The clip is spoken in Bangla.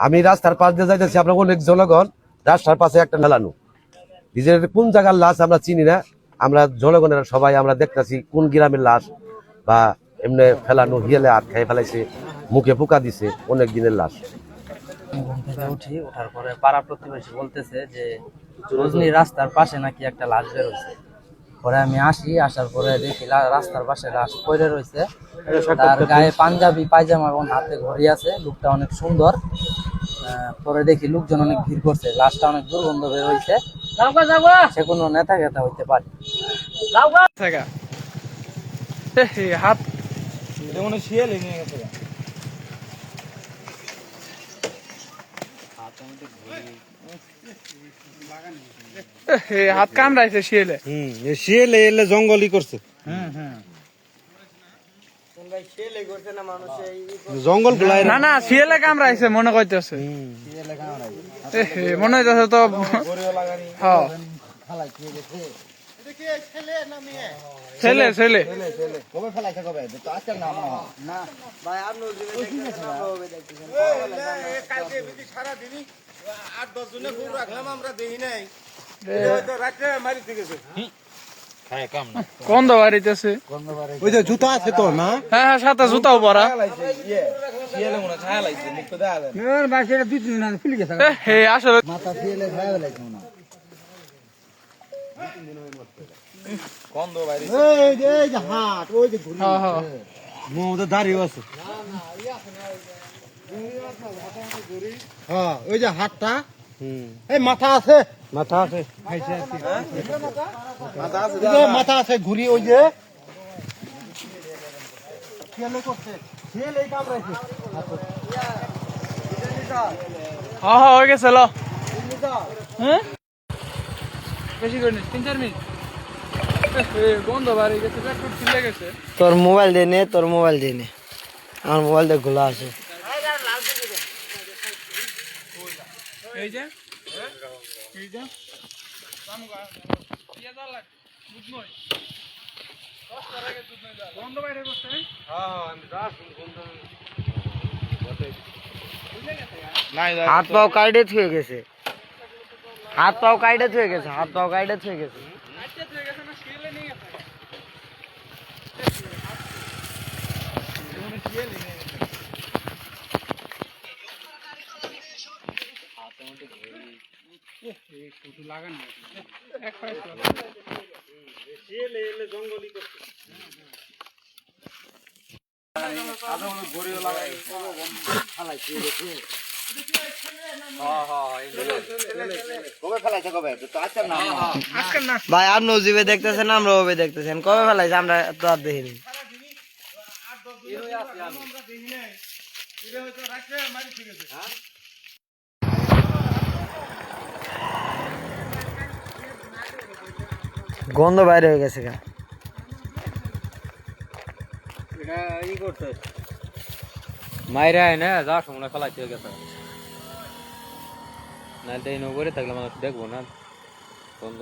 আমি রাস্তার পাশ দিয়ে যাইতেছি আপনার অনেক জনগণ রাস্তার পাশে একটা মেলানো। নিজের কোন জায়গার লাশ আমরা চিনি না আমরা জনগণের সবাই আমরা দেখতেছি কোন গ্রামের লাশ বা এমনি ফেলানো হিয়ালে আট খেয়ে ফেলাইছে মুখে পোকা দিছে অনেক দিনের লাশ। উঠি ওঠার পরে পাড়া প্রতিবেশী বলতেছে যে রজনী রাস্তার পাশে নাকি একটা লাশ বেরোছে পরে আমি আসি আসার পরে দেখি রাস্তার পাশে লাশ পড়ে রয়েছে তার গায়ে পাঞ্জাবি পায়জামা এবং হাতে ঘড়ি আছে। লোকটা অনেক সুন্দর। পরে দেখি লোকজন অনেক ভিড় করছে। লাশটা অনেক দুর্গন্ধ বের হয়েছে সে কোনো নেতা গেতা হইতে পারে। থাকা। এ হে, হাত। এ হাত কামড়াইছে শিয়ালে। হুম শিয়ালে এলে জঙ্গলই করছে। জঙ্গল না না শিয়ালে কামড়াইছে মনে করতেছে। মনে হইতেছে তো ছেলে ছেলে কবে ফেলাইছে কবে? তো আজকাল না কোন বাড়িতেছে ওই যে জুতা আছে তো না? হ্যাঁ হ্যাঁ সাথে জুতাও পরা। এ হে আসলে মাথা শিয়ালে খাই ফেলাইছে না এই যে এই যে হাট ওই যে ঘুরি হ্যাঁ হ্যাঁ। দাঁড়িয়ে আছে। হ্যাঁ ওই যে হাটটা। এই মাথা আছে মাথা আছে মাথা আছে ঘুরি ওই যে শিয়ালে করছে শিয়ালে কামড়াইছে হ্যাঁ হ্যাঁ হয়ে গেছে লো হ্যাঁ বেশি করে নিস তিন চার মিনিট এ হে, বন্ধ বাড়ি গেছে পেট্রোল ছিলে গেছে তোর মোবাইল দিয়ে নে তোর মোবাইল দিয়ে নে আমার মোবাইলটা খোলা আছে এই যে? এই যে? দাও লাগ দুধ নয় দশটার আগে দুধ নয় দাও বন্ধ বাইরে বসতে হাত পাও কাইডে থুয়ে গেছে। হাত পাও কাইডে থুয়ে গেছে হাত পাও কাইডে থুয়ে গেছে। আচ্ছা গেছে না শিলে নিয়ে গেছে কবে ফেলাইছে কবে তো আজকাল না আজকাল না ভাই আপনি জিবে দেখতেছেন আমরা ওবে দেখতেছেন। কবে ফেলাইছে? আমরা তো আর দেখিনি। গন্ধ বাইরে হয়ে গেছে গা। মাইরা না যা সময় ফেলাইতে গেছে। নাহলে এই নগরে থাকলে মানুষ দেখব না। বন্ধ